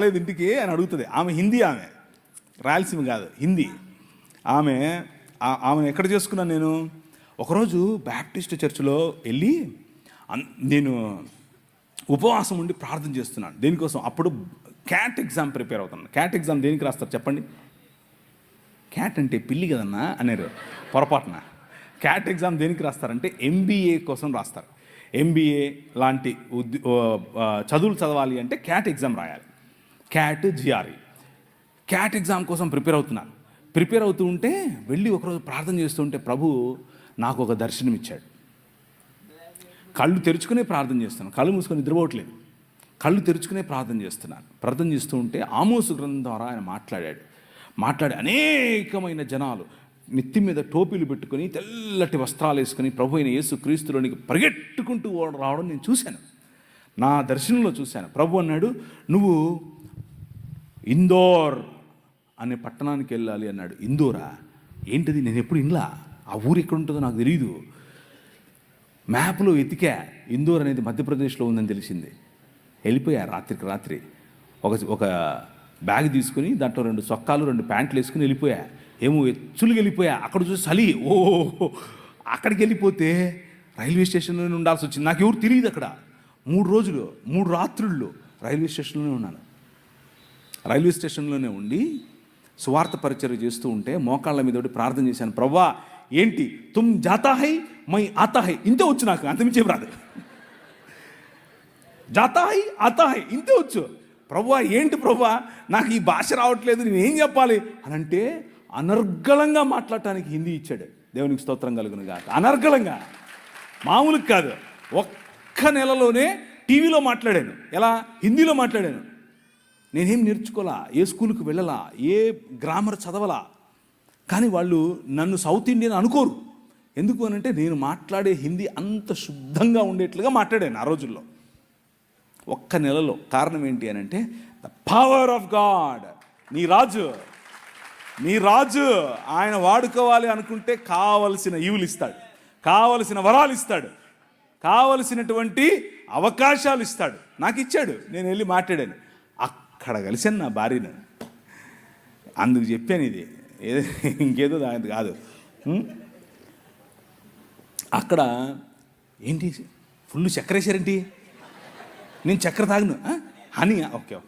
రాలేదు ఇంటికి అని అడుగుతుంది. ఆమె హిందీ ఆమె. రాయలసీమ కాదు హిందీ. ఆమె ఆమెను ఎక్కడ చేసుకున్నాను నేను? ఒకరోజు బ్యాప్టిస్ట్ చర్చిలో వెళ్ళి అన్- నేను ఉపవాసం ఉండి ప్రార్థన చేస్తున్నాను. దేనికోసం? అప్పుడు క్యాట్ ఎగ్జామ్ ప్రిపేర్ అవుతున్నాను. క్యాట్ ఎగ్జామ్ దేనికి రాస్తారు చెప్పండి? క్యాట్ అంటే పిల్లి కదన్నా అన్నారు. పొరపాటున. క్యాట్ ఎగ్జామ్ దేనికి రాస్తారంటే ఎంబీఏ కోసం రాస్తారు. ఎంబీఏ లాంటి చదువులు చదవాలి అంటే క్యాట్ ఎగ్జామ్ రాయాలి. క్యాట్ జిఆర్ఈ క్యాట్ ఎగ్జామ్ కోసం ప్రిపేర్ అవుతున్నాను ప్రిపేర్ అవుతూ ఉంటే వెళ్ళి ఒకరోజు ప్రార్థన చేస్తుంటే ప్రభు నాకు ఒక దర్శనం ఇచ్చాడు. కళ్ళు తెరుచుకునే ప్రార్థన చేస్తున్నాను. కళ్ళు మూసుకొని నిద్రపోవట్లేదు. కళ్ళు తెరుచుకునే ప్రార్థన చేస్తున్నాను. ప్రార్థన చేస్తూ ఉంటే ఆమోసు గ్రంథం ద్వారా ఆయన మాట్లాడాడు. మాట్లాడి అనేకమైన జనాలు నెత్తి మీద టోపీలు పెట్టుకొని తెల్లటి వస్త్రాలు వేసుకొని ప్రభు అయిన యేసు క్రీస్తులోనికి పరిగెట్టుకుంటూ రావడం నేను చూశాను. నా దర్శనంలో చూశాను. ప్రభు అన్నాడు నువ్వు ఇందోర్ అనే పట్టణానికి వెళ్ళాలి అన్నాడు. ఇందోరా? ఏంటిది? నేను ఎప్పుడు ఇండ్లా? ఆ ఊరు ఎక్కడ ఉంటుందో నాకు తెలియదు మ్యాప్లో వెతికా. ఇందోర్ అనేది మధ్యప్రదేశ్లో ఉందని తెలిసింది. వెళ్ళిపోయా రాత్రికి రాత్రి. ఒక ఒక బ్యాగ్ తీసుకుని దాంట్లో రెండు సొక్కాలు రెండు ప్యాంట్లు వేసుకుని వెళ్ళిపోయా. ఏమో ఎచ్చులు వెళ్ళిపోయా. అక్కడ చూసి చలి. ఓ అక్కడికి వెళ్ళిపోతే రైల్వే స్టేషన్లోనే ఉండాల్సి వచ్చింది. నాకు ఎవరు తెలియదు అక్కడ. మూడు రోజులు మూడు రాత్రుళ్ళు రైల్వే స్టేషన్లోనే ఉన్నాను. రైల్వే స్టేషన్లోనే ఉండి సువార్త పరిచయం చేస్తూ ఉంటే మోకాళ్ళ మీద ఒకటి ప్రార్థన చేశాను ప్రవ్వా ఏంటి? తుమ్ జాతాహై మై ఆతాహై ఇంతే వచ్చు నాకు అంతమించేం రాదు. జాతాహై హై ఇంతే వచ్చు. ప్రవ్వా ఏంటి ప్రవ్వా? నాకు ఈ భాష రావట్లేదు నేను ఏం చెప్పాలి? అని అంటే అనర్గళంగా మాట్లాడటానికి హిందీ ఇచ్చాడు. దేవునికి స్తోత్రం కలుగును కాక అనర్గళంగా. మామూలుగా కాదు. ఒక్క నెలలోనే టీవీలో మాట్లాడాను. ఎలా? హిందీలో మాట్లాడాను. నేనేం నేర్చుకోలా? ఏ స్కూల్కి వెళ్ళలా? ఏ గ్రామర్ చదవలా? కానీ వాళ్ళు నన్ను సౌత్ ఇండియన్ అనుకోరు. ఎందుకు అని అంటే నేను మాట్లాడే హిందీ అంత శుద్ధంగా ఉండేట్లుగా మాట్లాడాను ఆ రోజుల్లో. ఒక్క నెలలో కారణం ఏంటి అని అంటే ద పవర్ ఆఫ్ గాడ్. నీ రాజు. నీ రాజు ఆయన వాడుకోవాలి అనుకుంటే కావలసిన ఈవులు ఇస్తాడు కావలసిన వరాలు ఇస్తాడు కావలసినటువంటి అవకాశాలు ఇస్తాడు నాకు ఇచ్చాడు నేను వెళ్ళి మాట్లాడాను. అక్కడ కలిసాను నా భార్యను. అందుకు చెప్పాను ఇది. ఏదో ఇంకేదో దాని కాదు. అక్కడ ఏంటి? ఫుల్ చక్కెర వేసారేంటి నేను చక్కెర తాగను. ఆ? Honey okay okay.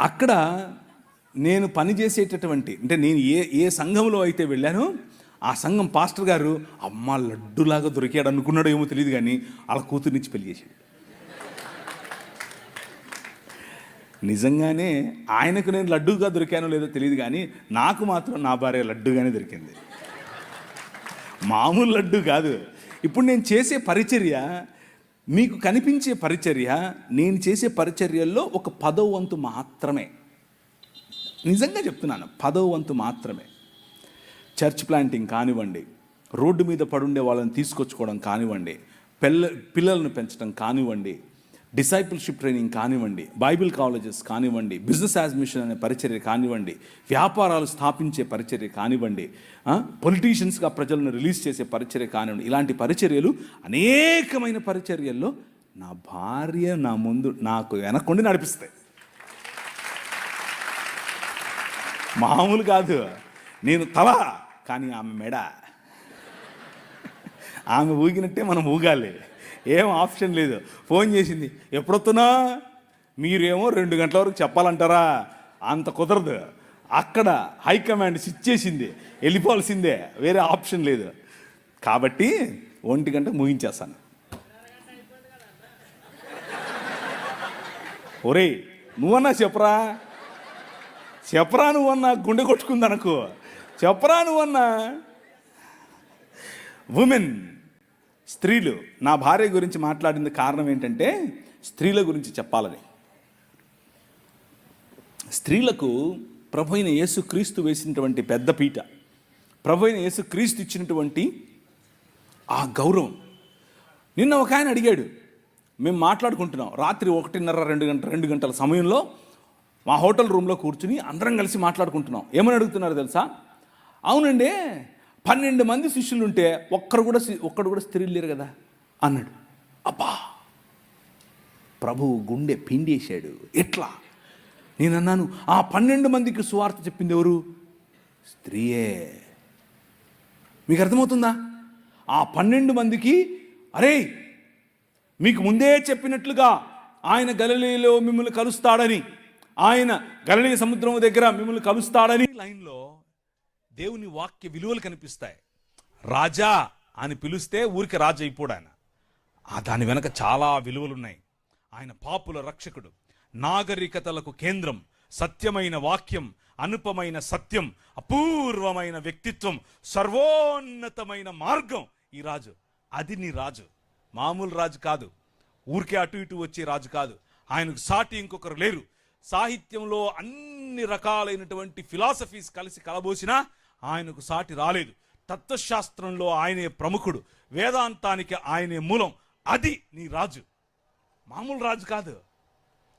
అక్కడ నేను పనిచేసేటటువంటి అంటే నేను ఏ ఏ సంఘంలో అయితే వెళ్ళానో ఆ సంఘం పాస్టర్ గారు అమ్మ లడ్డులాగా దొరికాడు అనుకున్నాడో ఏమో తెలియదు కానీ వాళ్ళ కూతురునిచ్చి పెళ్ళి చేశాడు. నిజంగానే ఆయనకు నేను లడ్డుగా దొరికానో లేదో తెలియదు కానీ నాకు మాత్రం నా భార్య లడ్డుగానే దొరికింది. మామూలు లడ్డు కాదు. ఇప్పుడు నేను చేసే పరిచర్య మీకు కనిపించే పరిచర్య నేను చేసే పరిచర్యల్లో ఒక పదవ వంతు మాత్రమే. నిజంగా చెప్తున్నాను పదవ వంతు మాత్రమే. చర్చ్ ప్లాంటింగ్ కానివ్వండి రోడ్డు మీద పడుండే వాళ్ళని తీసుకొచ్చుకోవడం కానివ్వండి పిల్ల పిల్లలను పెంచడం కానివ్వండి డిసైపుల్షిప్ ట్రైనింగ్ కానివ్వండి బైబిల్ కాలేజెస్ కానివ్వండి బిజినెస్ యాజ్మిషన్ అనే పరిచర్య కానివ్వండి వ్యాపారాలు స్థాపించే పరిచర్య కానివ్వండి పొలిటీషియన్స్గా ప్రజలను రిలీజ్ చేసే పరిచర్య కానివ్వండి ఇలాంటి పరిచర్యలు అనేకమైన పరిచర్యల్లో నా భార్య నా ముందు నాకు వెనక్కుండి నడిపిస్తాయి. మామూలు కాదు. నేను తల కానీ ఆమె మెడ. ఆమె ఊగినట్టే మనం ఊగాలి. ఏం ఆప్షన్ లేదు. ఫోన్ చేసింది ఎప్పుడొస్తున్నా మీరేమో రెండు గంటల వరకు చెప్పాలంటారా? అంత కుదరదు. అక్కడ హైకమాండ్ స్విచ్ చేసింది వెళ్ళిపోవాల్సిందే. వేరే ఆప్షన్ లేదు. కాబట్టి ఒంటి గంట ముగించేస్తాను. ఒరేయ్ నువ్వన్నా చెప్పరా? చెప్పరా నువ్వన్నా? గుండె కొట్టుకుంది అనుకో. చెప్పరా నువ్వన్నా? ఉమెన్ స్త్రీలు నా భార్య గురించి మాట్లాడింది కారణం ఏంటంటే స్త్రీల గురించి చెప్పాలని. స్త్రీలకు ప్రభు అయిన యేసు క్రీస్తు వేసినటువంటి పెద్ద పీట ప్రభు అయిన యేసు క్రీస్తు ఇచ్చినటువంటి ఆ గౌరవం. నిన్న ఒక ఆయన అడిగాడు మేము మాట్లాడుకుంటున్నాం రాత్రి ఒకటిన్నర రెండు గంటల రెండు గంటల సమయంలో మా హోటల్ రూమ్లో కూర్చుని అందరం కలిసి మాట్లాడుకుంటున్నాం. ఏమని అడుగుతున్నారు తెలుసా? అవునండి పన్నెండు మంది శిష్యులు ఉంటే ఒక్కరు కూడా ఒక్కడు కూడా స్త్రీలు లేరు కదా? అన్నాడు. అబ్బా! ప్రభువు గుండె పిండేశాడు. ఎట్లా? నేను అన్నాను ఆ పన్నెండు మందికి సువార్త చెప్పింది ఎవరు? స్త్రీయే. మీకు అర్థమవుతుందా ఆ పన్నెండు మందికి అరే మీకు ముందే చెప్పినట్లుగా ఆయన గలలీలో మిమ్మల్ని కలుస్తాడని ఆయన గలనీ సముద్రం దగ్గర మిమ్మల్ని కలుస్తాడని లైన్లో దేవుని వాక్య విలువలు కనిపిస్తాయి. రాజా అని పిలిస్తే ఊరికి రాజు అయిపోడు ఆయన. ఆ దాని వెనక చాలా విలువలు ఉన్నాయి ఆయన పాపుల రక్షకుడు. నాగరికతలకు కేంద్రం. సత్యమైన వాక్యం అనుపమైన సత్యం అపూర్వమైన వ్యక్తిత్వం సర్వోన్నతమైన మార్గం ఈ రాజు. అది నీ రాజు. మామూలు రాజు కాదు. ఊరికే అటు ఇటు వచ్చే రాజు కాదు. ఆయనకు సాటి ఇంకొకరు లేరు. సాహిత్యంలో అన్ని రకాలైనటువంటి ఫిలాసఫీస్ కలిసి కలబోసినా ఆయనకు సాటి రాలేదు. తత్వశాస్త్రంలో ఆయనే ప్రముఖుడు. వేదాంతానికి ఆయనే మూలం. అది నీ రాజు. మామూలు రాజు కాదు.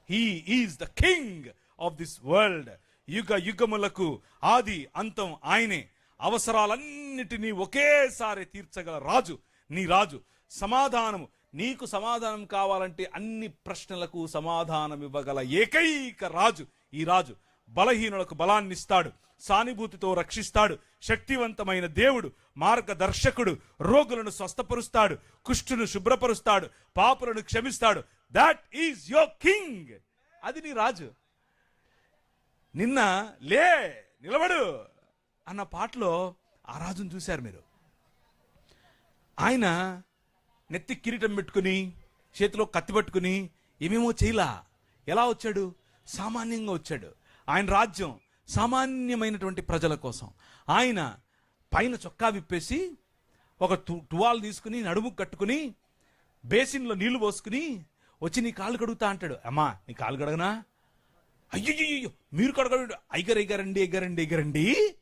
He is the king of this world యుగ యుగములకు ఆది అంతం ఆయనే. అవసరాలన్నిటినీ ఒకేసారి తీర్చగల రాజు నీ రాజు. సమాధానము. నీకు సమాధానం కావాలంటే అన్ని ప్రశ్నలకు సమాధానం ఇవ్వగల ఏకైక రాజు ఈ రాజు. బలహీనులకు బలాన్నిస్తాడు. సానుభూతితో రక్షిస్తాడు. శక్తివంతమైన దేవుడు మార్గదర్శకుడు రోగులను స్వస్థపరుస్తాడు కుష్టును శుభ్రపరుస్తాడు పాపులను క్షమిస్తాడు. దాట్ ఈజ్ యో కింగ్ అది నీ రాజు. నిన్న లే నిలబడు అన్న పాటలో ఆ రాజును చూశారు మీరు. ఆయన నెత్తి కిరీటం పెట్టుకుని చేతిలో కత్తి పట్టుకుని ఏమేమో చేయలా. ఎలా వచ్చాడు? సామాన్యంగా వచ్చాడు. ఆయన రాజ్యం సామాన్యమైనటువంటి ప్రజల కోసం. ఆయన పైన చొక్కా విప్పేసి ఒక టువాల్ తీసుకుని నడుము కట్టుకుని బేసిన్లో నీళ్ళు పోసుకుని వచ్చి నీ కాలు కడుగుతా అంటాడు. అమ్మా నీ కాలు కడగనా? అయ్యో మీరు కడగడు ఐగర్ ఎగరండి ఎగరండి ఎగరండి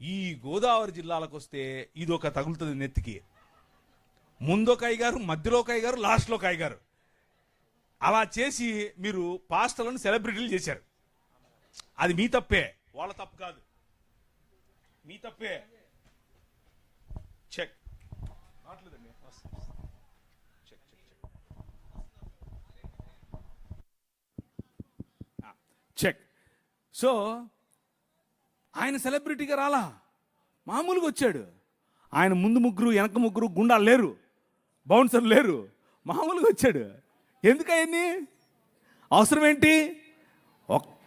ఈ గోదావరి జిల్లాలకు వస్తే ఇదొక తగులుతుంది నెత్తికి. ముందొక అయ్యగారు మధ్యలో ఒక అయ్యగారు లాస్ట్లో ఒక అయ్యగారు. అలా చేసి మీరు పాస్టర్లను సెలబ్రిటీలు చేశారు. అది మీ తప్పే. వాళ్ళ తప్పు కాదు. మీ తప్పే. Check. మాట్లేదండి check check check. Check. So ఆయన సెలబ్రిటీగా రాలా? మామూలుగా వచ్చాడు. ఆయన ముందు ముగ్గురు వెనక ముగ్గురు గుండాలు లేరు. బౌన్సర్లు లేరు. మామూలుగా వచ్చాడు. ఎందుకు అవన్నీ అవసరం ఏంటి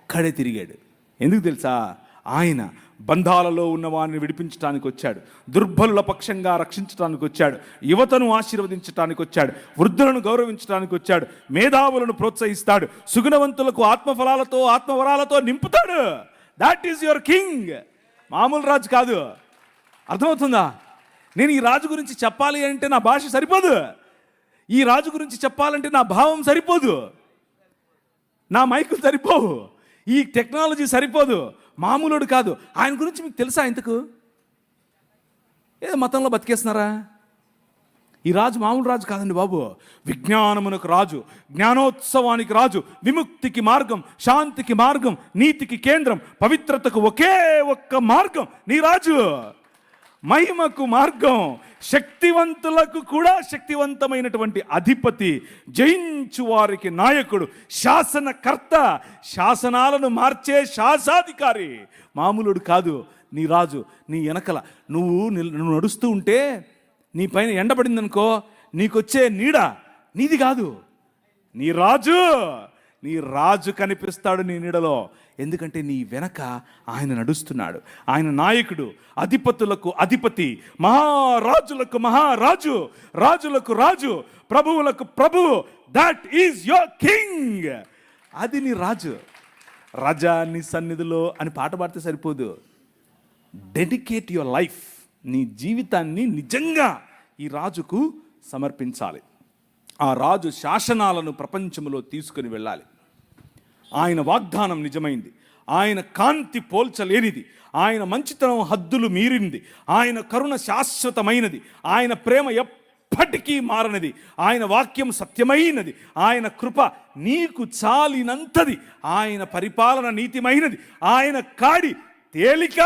అక్కడే తిరిగాడు. ఎందుకు తెలుసా? ఆయన బంధాలలో ఉన్న వారిని విడిపించడానికి వచ్చాడు దుర్బలుల పక్షంగా రక్షించడానికి వచ్చాడు యువతను ఆశీర్వదించడానికి వచ్చాడు వృద్ధులను గౌరవించడానికి వచ్చాడు మేధావులను ప్రోత్సహిస్తాడు. సుగుణవంతులకు ఆత్మఫలాలతో ఆత్మవరాలతో నింపుతాడు. దాట్ ఈజ్ యువర్ కింగ్ మామూలు రాజు కాదు. అర్థమవుతుందా? నేను ఈ రాజు గురించి చెప్పాలి అంటే నా భాష సరిపోదు. ఈ రాజు గురించి చెప్పాలంటే నా భావం సరిపోదు. నా మైకులు సరిపోవు. ఈ టెక్నాలజీ సరిపోదు. మామూలుడు కాదు. ఆయన గురించి మీకు తెలుసా ఇంతకు? ఏదో మతంలో బతికేస్తున్నారా? ఈ రాజు మామూలు రాజు కాదండి బాబు. విజ్ఞానమునకు రాజు జ్ఞానోత్సవానికి రాజు విముక్తికి మార్గం శాంతికి మార్గం నీతికి కేంద్రం పవిత్రతకు ఒకే ఒక్క మార్గం. నీ రాజు. మహిమకు మార్గం శక్తివంతులకు కూడా శక్తివంతమైనటువంటి అధిపతి జయించు వారికి నాయకుడు శాసనకర్త శాసనాలను మార్చే శాసాధికారి. మామూలుడు కాదు నీ రాజు నీ వెనకల. నువ్వు నువ్వు నడుస్తూ ఉంటే నీ పైన ఎండబడిందనుకో నీకొచ్చే నీడ నీది కాదు. నీ రాజు నీ రాజు కనిపిస్తాడు నీ నీడలో. ఎందుకంటే నీ వెనక ఆయన నడుస్తున్నాడు. ఆయన నాయకుడు అధిపతులకు అధిపతి మహారాజులకు మహారాజు రాజులకు రాజు ప్రభువులకు ప్రభు దట్ ఈజ్ యువర్ కింగ్ అది నీ రాజు. రాజా నీ సన్నిధిలో అని పాట పాడితే సరిపోదు. డెడికేట్ యువర్ లైఫ్ నీ జీవితాన్ని నిజంగా ఈ రాజుకు సమర్పించాలి. ఆ రాజు శాసనాలను ప్రపంచంలో తీసుకుని వెళ్ళాలి. ఆయన వాగ్దానం నిజమైంది. ఆయన కాంతి పోల్చలేనిది. ఆయన మంచితనం హద్దులు మీరింది. ఆయన కరుణ శాశ్వతమైనది. ఆయన ప్రేమ ఎప్పటికీ మారనిది. ఆయన వాక్యం సత్యమైనది. ఆయన కృప నీకు చాలినంతది. ఆయన పరిపాలన నీతిమైనది. ఆయన కాడి తేలిక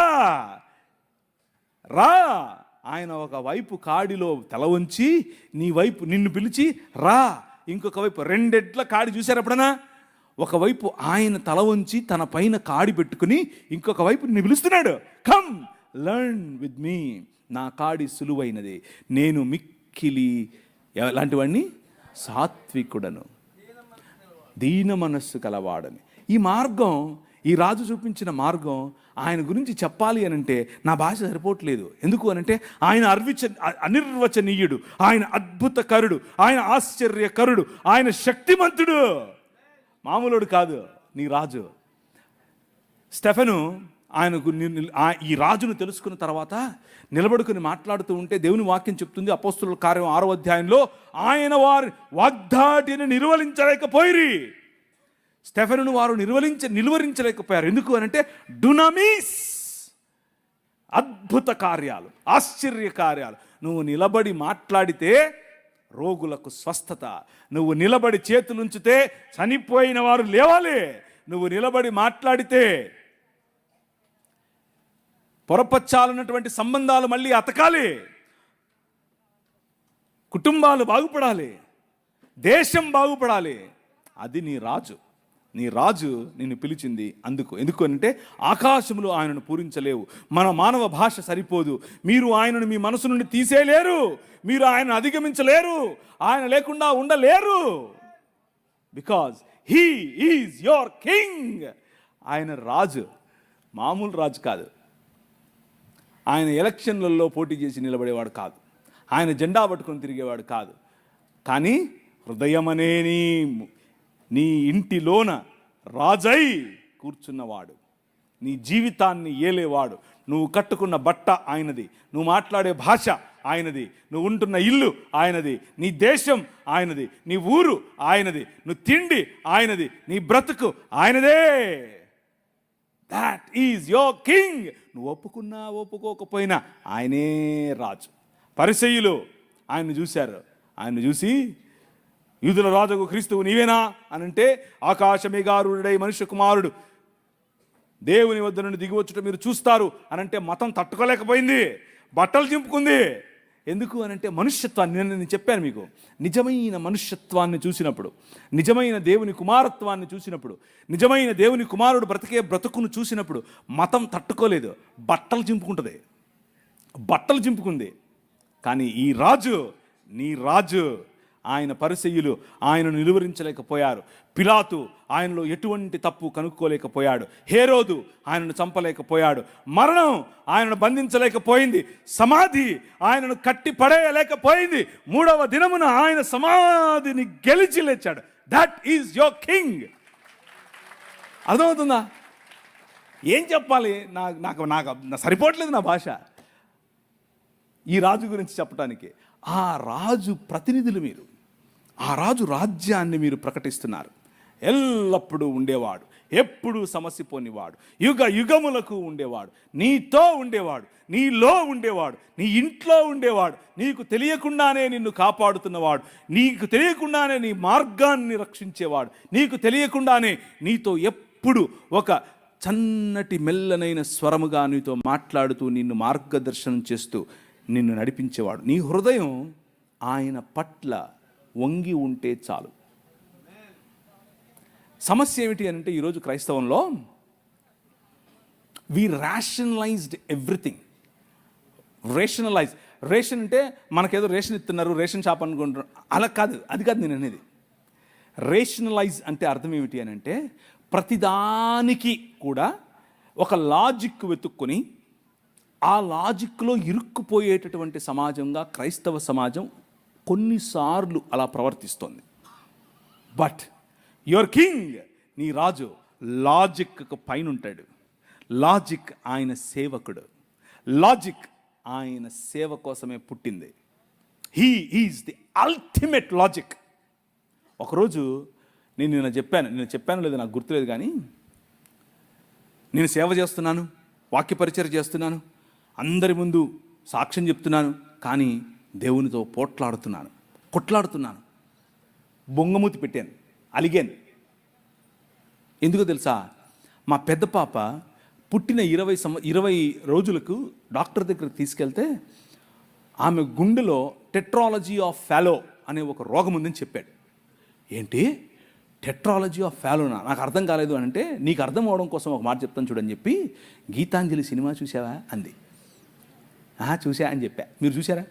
రా. ఆయన ఒక వైపు కాడిలో తల ఉంచి నీ వైపు నిన్ను పిలిచి రా. ఇంకొక వైపు రెండెట్ల కాడి చూశారు ఎప్పుడన్నా? ఒకవైపు ఆయన తల వంచి తన పైన కాడి పెట్టుకుని ఇంకొక వైపు నిన్ను పిలుస్తున్నాడు. కమ్ లర్న్ విత్ మీ నా కాడి సులువైనది. నేను మిక్కిలి ఎలాంటివన్నీ సాత్వికుడను. దీన మనస్సు కలవాడని. ఈ మార్గం ఈ రాజు చూపించిన మార్గం ఆయన గురించి చెప్పాలి అని అంటే నా భాష సరిపోవట్లేదు. ఎందుకు అనంటే ఆయన అర్విచ అనిర్వచనీయుడు. ఆయన అద్భుతకరుడు. ఆయన ఆశ్చర్యకరుడు. ఆయన శక్తిమంతుడు. మామూలుడు కాదు నీ రాజు. స్టెఫెను ఆయనకు ఈ రాజును తెలుసుకున్న తర్వాత నిలబడుకుని మాట్లాడుతూ ఉంటే దేవుని వాక్యం చెప్తుంది అపోస్తుల కార్యం ఆరో అధ్యాయంలో ఆయన వారి వాగ్దాటిని నిర్వహించలేకపోయిరి స్టెఫెను వారు నిర్వహించ నిలువరించలేకపోయారు. ఎందుకు అని అంటే డునమీస్. అద్భుత కార్యాలు ఆశ్చర్య కార్యాలు. నువ్వు నిలబడి మాట్లాడితే రోగులకు స్వస్థత. నువ్వు నిలబడి చేతులుంచితే చనిపోయిన వారు లేవాలి. నువ్వు నిలబడి మాట్లాడితే పొరపచ్చాలన్నటువంటి సంబంధాలు మళ్ళీ అతకాలి. కుటుంబాలు బాగుపడాలి. దేశం బాగుపడాలి. అది నీ రాజు. నీ రాజు నిన్ను పిలిచింది అందుకు. ఎందుకు అంటే ఆకాశములు ఆయనను పూరించలేవు. మన మానవ భాష సరిపోదు. మీరు ఆయనను మీ మనసు నుండి తీసేయలేరు. మీరు ఆయనను అధిగమించలేరు. ఆయన లేకుండా ఉండలేరు. Because he is your king ఆయన రాజు. మామూలు రాజు కాదు. ఆయన ఎలక్షన్లలో పోటీ చేసి నిలబడేవాడు కాదు. ఆయన జెండా పట్టుకొని తిరిగేవాడు కాదు. కానీ హృదయమనేని నీ ఇంటిలోన రాజై కూర్చున్నవాడు. నీ జీవితాన్ని ఏలేవాడు. నువ్వు కట్టుకున్న బట్ట ఆయనది. నువ్వు మాట్లాడే భాష ఆయనది. నువ్వు ఉంటున్న ఇల్లు ఆయనది. నీ దేశం ఆయనది. నీ ఊరు ఆయనది. నువ్వు తిండి ఆయనది. నీ బ్రతుకు ఆయనదే. దాట్ ఈజ్ యోర్ కింగ్ నువ్వు ఒప్పుకున్నా ఒప్పుకోకపోయినా ఆయనే రాజు. పరిసయ్యులు ఆయన్ని చూశారు. ఆయన్ని చూసి యూదుల రాజుకు క్రీస్తువు నీవేనా? అని అంటే ఆకాశమేగారుడై మనుష్య కుమారుడు దేవుని వద్ద నుండి దిగివచ్చుట మీరు చూస్తారు. అని అంటే మతం తట్టుకోలేకపోయింది. బట్టలు చింపుకుంది. ఎందుకు అని అంటే మనుష్యత్వాన్ని నేను నేను చెప్పాను మీకు. నిజమైన మనుష్యత్వాన్ని చూసినప్పుడు నిజమైన దేవుని కుమారత్వాన్ని చూసినప్పుడు నిజమైన దేవుని కుమారుడు బ్రతికే బ్రతుకును చూసినప్పుడు మతం తట్టుకోలేదు. బట్టలు చింపుకుంటుంది. బట్టలు చింపుకుంది. కానీ ఈ రాజు నీ రాజు ఆయన పరిసయ్యులు ఆయనను నిలువరించలేకపోయారు. పిలాతు ఆయనలో ఎటువంటి తప్పు కనుక్కోలేకపోయాడు. హేరోదు ఆయనను చంపలేకపోయాడు. మరణం ఆయనను బంధించలేకపోయింది. సమాధి ఆయనను కట్టి పడేయలేకపోయింది మూడవ దినమున ఆయన సమాధిని గెలిచి లేచాడు. దట్ ఈజ్ యోర్ కింగ్ అర్థమవుతుందా? ఏం చెప్పాలి? నాకు నాకు నాకు సరిపోవట్లేదు నా భాష. ఈ రాజు గురించి చెప్పడానికి ఆ రాజు ప్రతినిధులు మీరు. ఆ రాజు రాజ్యాన్ని మీరు ప్రకటిస్తున్నారు. ఎల్లప్పుడూ ఉండేవాడు ఎప్పుడూ సమస్య పోనివాడు యుగ యుగములకు ఉండేవాడు నీతో ఉండేవాడు నీలో ఉండేవాడు నీ ఇంట్లో ఉండేవాడు నీకు తెలియకుండానే నిన్ను కాపాడుతున్నవాడు నీకు తెలియకుండానే నీ మార్గాన్ని రక్షించేవాడు నీకు తెలియకుండానే నీతో ఎప్పుడు ఒక చన్నటి మెల్లనైన స్వరముగా నీతో మాట్లాడుతూ నిన్ను మార్గదర్శనం చేస్తూ నిన్ను నడిపించేవాడు. నీ హృదయం ఆయన పట్ల వంగి ఉంటే చాలు. సమస్య ఏమిటి అని అంటే ఈరోజు క్రైస్తవంలో we rationalized everything rationalize ration అంటే మనకేదో రేషన్ ఇస్తున్నారు రేషన్ షాప్ అనుకుంటున్నారు. అలా కాదు అది కాదు నేను అనేది. రేషనలైజ్ అంటే అర్థం ఏమిటి అని అంటే ప్రతిదానికి కూడా ఒక లాజిక్ వెతుక్కొని ఆ లాజిక్లో ఇరుక్కుపోయేటటువంటి సమాజంగా క్రైస్తవ సమాజం కొన్నిసార్లు అలా ప్రవర్తిస్తుంది. బట్ యువర్ కింగ్ నీ రాజు లాజిక్కు పైన ఉంటాడు లాజిక్ ఆయన సేవకుడు. లాజిక్ ఆయన సేవ కోసమే పుట్టింది. He is the ultimate logic ఒకరోజు నేను నిన్న చెప్పాను నేను చెప్పాను లేదు నాకు గుర్తులేదు కానీ నేను సేవ చేస్తున్నాను వాక్య పరిచయం చేస్తున్నాను అందరి ముందు సాక్ష్యం చెప్తున్నాను కానీ దేవునితో పోట్లాడుతున్నాను కొట్లాడుతున్నాను. బొంగమూతి పెట్టాను అలిగాను. ఎందుకో తెలుసా? మా పెద్ద పాప పుట్టిన ఇరవై సంవ ఇరవై రోజులకు డాక్టర్ దగ్గరికి తీసుకెళ్తే ఆమె గుండెలో టెట్రాలజీ ఆఫ్ ఫాలో అనే ఒక రోగం ఉందని చెప్పాడు. ఏంటి? టెట్రాలజీ ఆఫ్ ఫాలోనా? నాకు అర్థం కాలేదు అని అంటే నీకు అర్థం అవడం కోసం ఒక మాట చెప్తాను చూడని చెప్పి గీతాంజలి సినిమా చూసావా అంది. "ఆహా, చూసా అని చెప్పా. మీరు చూసారా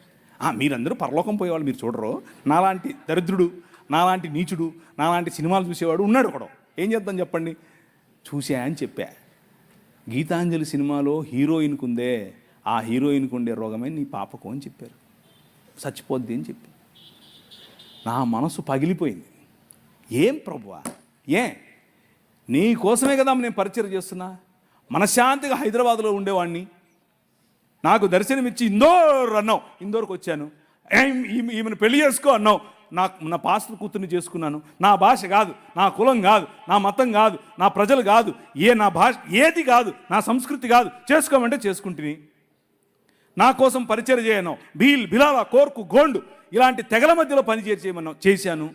మీరందరూ పరలోకం పోయేవాళ్ళు మీరు చూడరు. నాలాంటి దరిద్రుడు నాలాంటి నీచుడు నాలాంటి సినిమాలు చూసేవాడు ఉన్నాడు ఒకడు. ఏం చేద్దాం చెప్పండి? చూసా అని చెప్పా. గీతాంజలి సినిమాలో హీరోయిన్కు ఉందే ఆ హీరోయిన్కు ఉండే రోగమే నీ పాపకు అని చెప్పారు. చచ్చిపోద్ది అని చెప్పి. నా మనసు పగిలిపోయింది. ఏం ప్రభువా? ఏ? నీ కోసమే కదా నేను పరిచయం చేస్తున్నా. మనశ్శాంతిగా హైదరాబాద్లో ఉండేవాడిని నాకు దర్శనమిచ్చి ఇందోర్ అన్నావు. ఇందోర్కి వచ్చాను. ఈమెను పెళ్ళి చేసుకో అన్నావు. నాకు నా పాస్టర్ కూతుర్ని చేసుకున్నాను. నా భాష కాదు నా కులం కాదు నా మతం కాదు నా ప్రజలు కాదు ఏ నా భాష ఏది కాదు నా సంస్కృతి కాదు చేసుకోమంటే చేసుకుంటుని. నా కోసం పరిచయం చేయను. బీల్ బిలాల కోర్కు గోండు ఇలాంటి తెగల మధ్యలో పని చేయమన్నా చేశాను.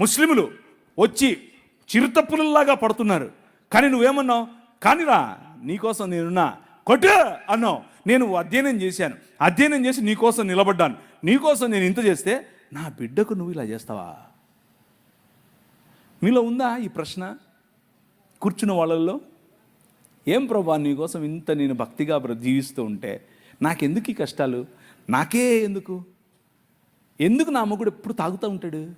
ముస్లిములు వచ్చి చిరుతప్పులలాగా పడుతున్నారు. కానీ నువ్వేమన్నావు? కానిరా నీకోసం నేనున్నా. కొట్టు అన్నావు. నేను అధ్యయనం చేశాను. అధ్యయనం చేసి నీకోసం నిలబడ్డాను. నీకోసం నేను ఇంత చేస్తే నా బిడ్డకు నువ్వు ఇలా చేస్తావా? మీలో ఉందా ఈ ప్రశ్న? కూర్చున్న వాళ్ళల్లో? ఏం ప్రభా నీకోసం ఇంత నేను భక్తిగా జీవిస్తూ ఉంటే నాకెందుకు ఈ కష్టాలు? నాకే ఎందుకు? ఎందుకు నా మొగుడు ఎప్పుడు తాగుతూ ఉంటాడు?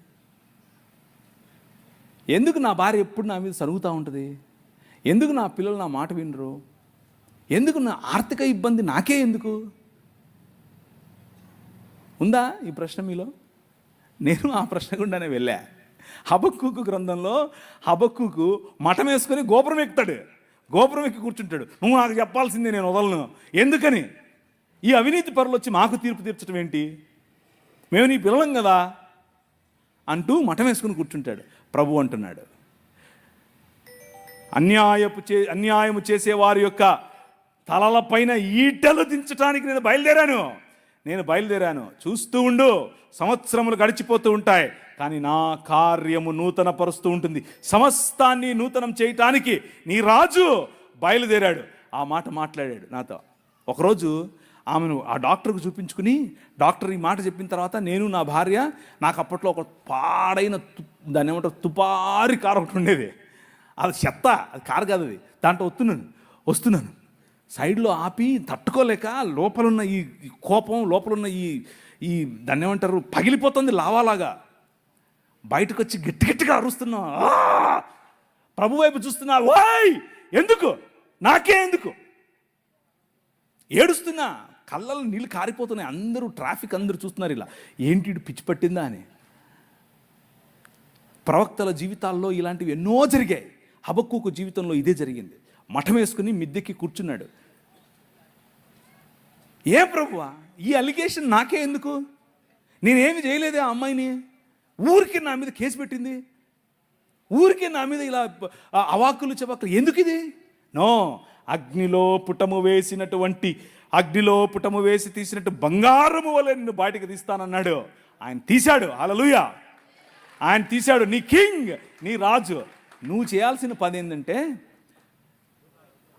ఎందుకు నా భార్య ఎప్పుడు నా మీద సరుగుతూ ఉంటుంది? ఎందుకు నా పిల్లలు నా మాట వినరు? ఎందుకు నా ఆర్థిక ఇబ్బంది నాకే ఎందుకు? ఉందా ఈ ప్రశ్న మీలో? నేను ఆ ప్రశ్న గుండానే వెళ్ళా. హబక్కుకు గ్రంథంలో హబక్కుకు మఠం వేసుకొని గోపురం ఎక్కుతాడు. గోపురం ఎక్కి కూర్చుంటాడు. నువ్వు నాకు చెప్పాల్సిందే నేను వదలను. ఎందుకని? ఈ అవినీతి పరులు వచ్చి మాకు తీర్పు తీర్చడం ఏంటి? మేము నీ పిల్లలం కదా? అంటూ మఠం వేసుకుని కూర్చుంటాడు. ప్రభు అంటున్నాడు. అన్యాయపు చే అన్యాయము చేసే వారి యొక్క తలలపైన ఈటలు దించడానికి నేను బయలుదేరాను. నేను బయలుదేరాను. చూస్తూ ఉండు సంవత్సరములు గడిచిపోతూ ఉంటాయి కానీ నా కార్యము నూతన పరుస్తూ ఉంటుంది. సమస్తాన్ని నూతనం చేయటానికి నీ రాజు బయలుదేరాడు. ఆ మాట మాట్లాడాడు నాతో. ఒకరోజు ఆమెను ఆ డాక్టర్కు చూపించుకుని డాక్టర్ ఈ మాట చెప్పిన తర్వాత నేను నా భార్య నాకు అప్పట్లో ఒక పాడైన తు- దాని ఏమంటారు తుపారి కారు ఒకటి ఉండేది. అది చెత్త అది కారు కాదు అది. దాంట్లో వస్తున్నాను వస్తున్నాను. సైడ్లో ఆపి తట్టుకోలేక లోపలున్న ఈ కోపం లోపలున్న ఈ ఈ దాన్ని ఏమంటారు పగిలిపోతుంది లావాలాగా. బయటకు వచ్చి గట్టి గట్టిగా అరుస్తున్నా ప్రభు వైపు చూస్తున్నా వాయ్ ఎందుకు? నాకే ఎందుకు? ఏడుస్తున్నా కళ్ళలో నీళ్ళు కారిపోతున్నాయి. అందరూ ట్రాఫిక్ అందరూ చూస్తున్నారు ఇలా. ఏంటి పిచ్చి పట్టిందా? అని. ప్రవక్తల జీవితాల్లో ఇలాంటివి ఎన్నో జరిగాయి. హబక్కుకు జీవితంలో ఇదే జరిగింది. మఠం వేసుకుని మిద్దెక్కి కూర్చున్నాడు. ఏ ప్రభువా ఈ అలిగేషన్ నాకే ఎందుకు? నేనేమి చేయలేదే ఆ అమ్మాయిని? ఊరికి నా మీద కేసు పెట్టింది? ఊరికే నా మీద ఇలా అవాకులు చవాకులు ఎందుకు ఇది? నో అగ్నిలో పుటము వేసినటువంటి అగ్నిలో పుటము వేసి తీసినట్టు బంగారము వలె నిన్ను బయటకు తీస్తానన్నాడు. ఆయన తీశాడు. అలలుయ ఆయన తీశాడు. నీ కింగ్ నీ రాజు. నువ్వు చేయాల్సిన పని ఏంటంటే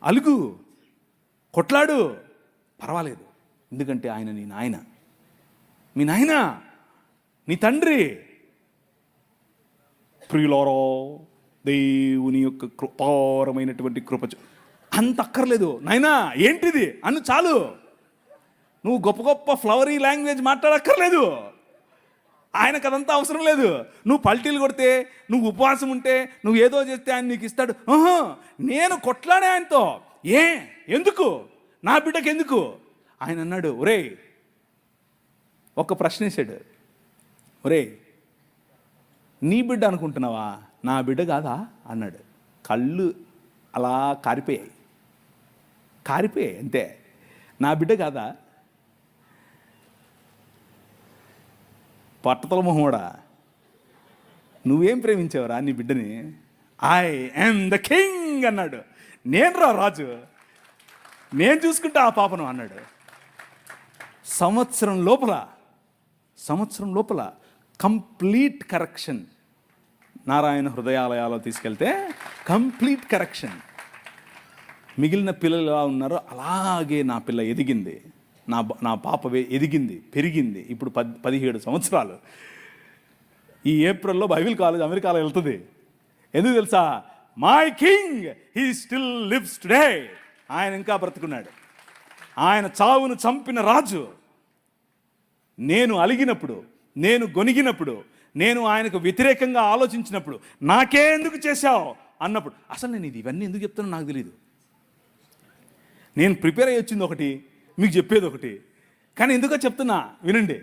అలుగు కొట్లాడు. పర్వాలేదు. ఎందుకంటే ఆయన నీ నాయన. మీ నాయన నీ తండ్రి. ప్రియులారో దేవుని యొక్క కృపారమైనటువంటి కృప అంత అక్కర్లేదు. నాయనా ఏంటిది? అను చాలు. నువ్వు గొప్ప గొప్ప ఫ్లవరీ లాంగ్వేజ్ మాట్లాడక్కర్లేదు. ఆయనకు అదంతా అవసరం లేదు. నువ్వు పల్టీలు కొడితే నువ్వు ఉపవాసం ఉంటే నువ్వు ఏదో చేస్తే ఆయన నీకు ఇస్తాడు. నేను కొట్లాడే ఆయనతో. ఏ? ఎందుకు? నా బిడ్డకి ఎందుకు? ఆయన అన్నాడు ఒరే ఒక ప్రశ్న వేసాడు. ఒరే నీ బిడ్డ అనుకుంటున్నావా? నా బిడ్డ కాదా? అన్నాడు. కళ్ళు అలా కారిపోయాయి. కారిపోయాయి అంతే. నా బిడ్డ కాదా? పట్టతల మొహోడా నువ్వేం ప్రేమించావురా నీ బిడ్డని? ఐ యామ్ ద కింగ్ అన్నాడు. నేను రా రాజు. నేను చూసుకుంటా ఆ పాపను అన్నాడు. సంవత్సరం లోపల సంవత్సరం లోపల కంప్లీట్ కరెక్షన్ నారాయణ హృదయాలయాలో తీసుకెళ్తే కంప్లీట్ కరెక్షన్. మిగిలిన పిల్లలు ఎలా ఉన్నారో అలాగే నా పిల్ల ఎదిగింది. నా నా పాప వే- ఎదిగింది పెరిగింది ఇప్పుడు పద్ పదిహేడు సంవత్సరాలు. ఈ ఏప్రిల్లో బైబిల్ కాలేజ్ అమెరికాలో వెళ్తుంది. ఎందుకు తెలుసా? My king he still lives today ఆయన ఇంకా బ్రతుకున్నాడు. ఆయన చావును చంపిన రాజు. నేను అలిగినప్పుడు నేను గొనిగినప్పుడు నేను ఆయనకు వ్యతిరేకంగా ఆలోచించినప్పుడు నాకే ఎందుకు చేశావు అన్నప్పుడు అసలు నేను ఇది ఇవన్నీ ఎందుకు చెప్తున్నా నాకు తెలియదు నేను ప్రిపేర్ అయ్యి వచ్చింది ఒకటి మీకు చెప్పేది ఒకటి. కానీ ఎందుకో చెప్తున్నా వినండి.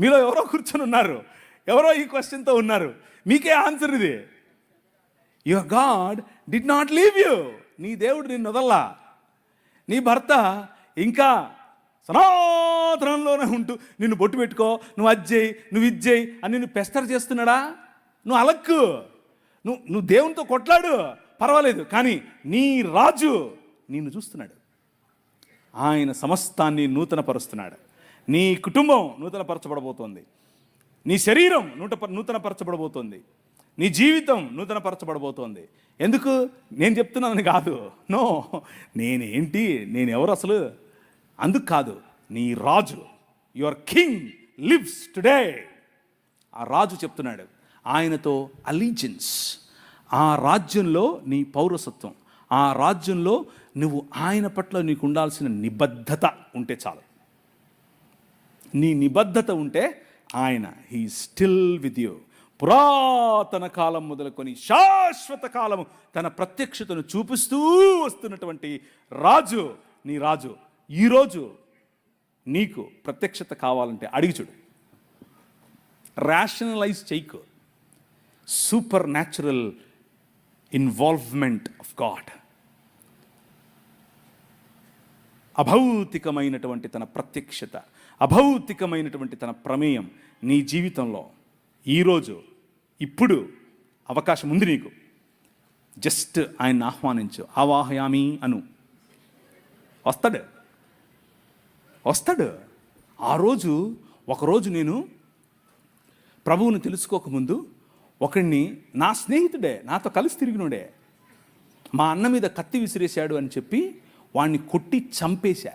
మీలో ఎవరో కూర్చొని ఉన్నారు. ఎవరో ఈ క్వశ్చన్తో ఉన్నారు. మీకే ఆన్సర్ ఇది. Your God did not leave you. నీ దేవుడు నిన్ను వదల్లా. నీ భర్త ఇంకా సనాతనంలోనే ఉంటూ నిన్ను బొట్టు పెట్టుకో నువ్వు అజ్జేయి నువ్వు ఇజ్జేయి అని నిన్ను పెస్టర్ చేస్తున్నాడా? నువ్వు అలక్కు. నువ్వు నువ్వు దేవునితో కొట్లాడు. పర్వాలేదు. కానీ నీ రాజు నిన్ను చూస్తున్నాడు. ఆయన సమస్తాన్ని నూతనపరుస్తున్నాడు. నీ కుటుంబం నూతనపరచబడబోతోంది. నీ శరీరం నూట నూతనపరచబడబోతోంది. నీ జీవితం నూతనపరచబడబోతోంది. ఎందుకు? నేను చెప్తున్నానని కాదు. నో నేనేంటి? నేను ఎవరు అసలు? అందుకు కాదు. నీ రాజు యువర్ కింగ్ లివ్స్ టుడే. ఆ రాజు చెప్తున్నాడు ఆయనతో అలీజెన్స్ ఆ రాజ్యంలో నీ పౌరసత్వం. ఆ రాజ్యంలో నువ్వు ఆయన పట్ల నీకు ఉండాల్సిన నిబద్ధత ఉంటే చాలు. నీ నిబద్ధత ఉంటే ఆయన హీ స్టిల్ విత్ యూ పురాతన కాలం మొదలుకొని శాశ్వత కాలము తన ప్రత్యక్షతను చూపిస్తూ వస్తున్నటువంటి రాజు నీ రాజు ఈరోజు నీకు ప్రత్యక్షత కావాలంటే అడిగి చూడు. రేషనలైజ్ చేయకు. Supernatural involvement of God అభౌతికమైనటువంటి తన ప్రత్యక్షత అభౌతికమైనటువంటి తన ప్రమేయం నీ జీవితంలో ఈరోజు ఇప్పుడు అవకాశం ఉంది నీకు. జస్ట్ ఆయన్ని ఆహ్వానించు. ఆవాహయామి అను. వస్తాడు. వస్తాడు. ఆ రోజు ఒకరోజు నేను ప్రభువుని తెలుసుకోకముందు ఒకడిని నా స్నేహితుడే నాతో కలిసి తిరిగినోడే మా అన్న మీద కత్తి విసిరేశాడు అని చెప్పి వాడిని కొట్టి చంపేశా.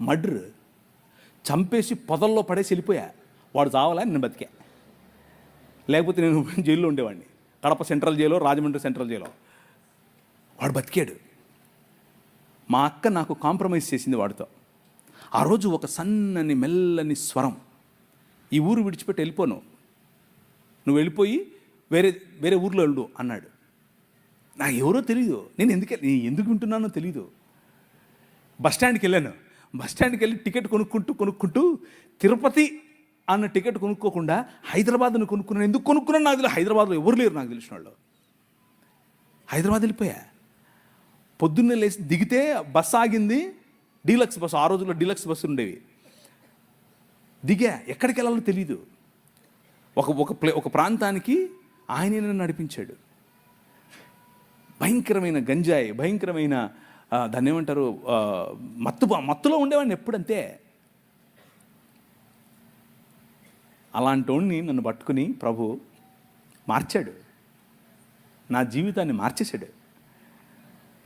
మర్డర్ చంపేసి పొదల్లో పడేసి వెళ్ళిపోయా. వాడు చావాలా? నేను బతికా. లేకపోతే నేను జైల్లో ఉండేవాడిని Kadapa central jail Rajahmundry central jail. వాడు బతికాడు. మా అక్క నాకు కాంప్రమైజ్ చేసింది వాడితో. ఆ రోజు ఒక సన్నని మెల్లని స్వరం. ఈ ఊరు విడిచిపెట్టి వెళ్ళిపోను. నువ్వు వెళ్ళిపోయి వేరే వేరే ఊర్లో వెళ్ళు అన్నాడు. నాకు ఎవరో తెలియదు నేను ఎందుకు నేను ఎందుకు వింటున్నానో తెలియదు బస్ స్టాండ్కి వెళ్ళాను. బస్ స్టాండ్కి వెళ్ళి టికెట్ కొనుక్కుంటూ కొనుక్కుంటూ తిరుపతి అన్న టికెట్ కొనుక్కోకుండా హైదరాబాద్ను కొనుక్కున్నాను. ఎందుకు కొనుక్కున్నాను? నాకు తెలియదు. హైదరాబాద్లో ఎవరు లేరు నాకు తెలిసిన వాళ్ళు. హైదరాబాద్ వెళ్ళిపోయా. పొద్దున్నే లేచి దిగితే బస్ ఆగింది. డీలక్స్ బస్సు ఆ రోజుల్లో డీలక్స్ బస్సు ఉండేవి. దిగా. ఎక్కడికి వెళ్ళాలో తెలియదు ఒక ఒక ప్లే ఒక ప్రాంతానికి ఆయనే నన్ను నడిపించాడు. భయంకరమైన గంజాయి భయంకరమైన దాన్ని ఏమంటారు మత్తు మత్తులో ఉండేవాడిని ఎప్పుడంతే అలాంటి వాడిని నన్ను పట్టుకుని ప్రభు మార్చాడు. నా జీవితాన్ని మార్చేశాడు.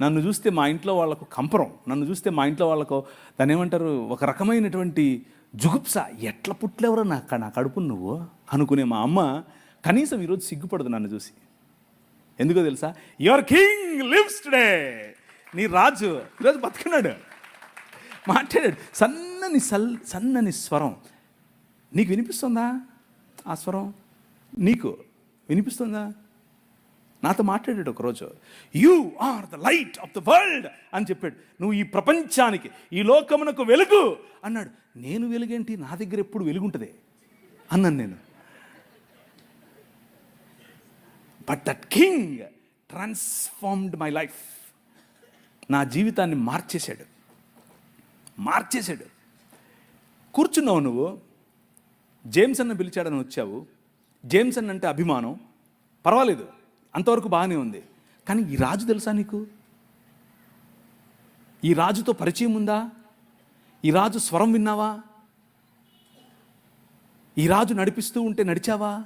నన్ను చూస్తే మా ఇంట్లో వాళ్ళకు కంపరం నన్ను చూస్తే మా ఇంట్లో వాళ్ళకు దాన్ని ఏమంటారు ఒక రకమైనటువంటి జుగుప్స ఎట్లా పుట్లేవరో నా నా కడుపు నువ్వు అనుకునే మా అమ్మ కనీసం ఈరోజు సిగ్గుపడదు నన్ను చూసి. ఎందుకో తెలుసా? యువర్ కింగ్ లివ్స్ టుడే నీ రాజు ఈరోజు బతుకున్నాడు మాట్లాడాడు సన్నని సల్ సన్నని స్వరం. నీకు వినిపిస్తుందా ఆ స్వరం? నీకు వినిపిస్తుందా? నాతో మాట్లాడాడు ఒకరోజు. You are the light of the world అని చెప్పాడు. నువ్వు ఈ ప్రపంచానికి ఈ లోకమునకు వెలుగు అన్నాడు. నేను వెలుగేంటి? నా దగ్గర ఎప్పుడు వెలుగుంటుంది? అన్నాను నేను. But that king transformed my life నా జీవితాన్ని మార్చేశాడు. మార్చేశాడు. కూర్చున్నావు నువ్వు. జేమ్స్ అన్న పిలిచాడని వచ్చావు. జేమ్స్ అన్న అంటే అభిమానం. పర్వాలేదు. అంతవరకు బాగానే ఉంది. కానీ ఈ రాజు తెలుసా నీకు? ఈ రాజుతో పరిచయం ఉందా? ఈ రాజు స్వరం విన్నావా? ఈ రాజు నడిపిస్తూ ఉంటే నడిచావా?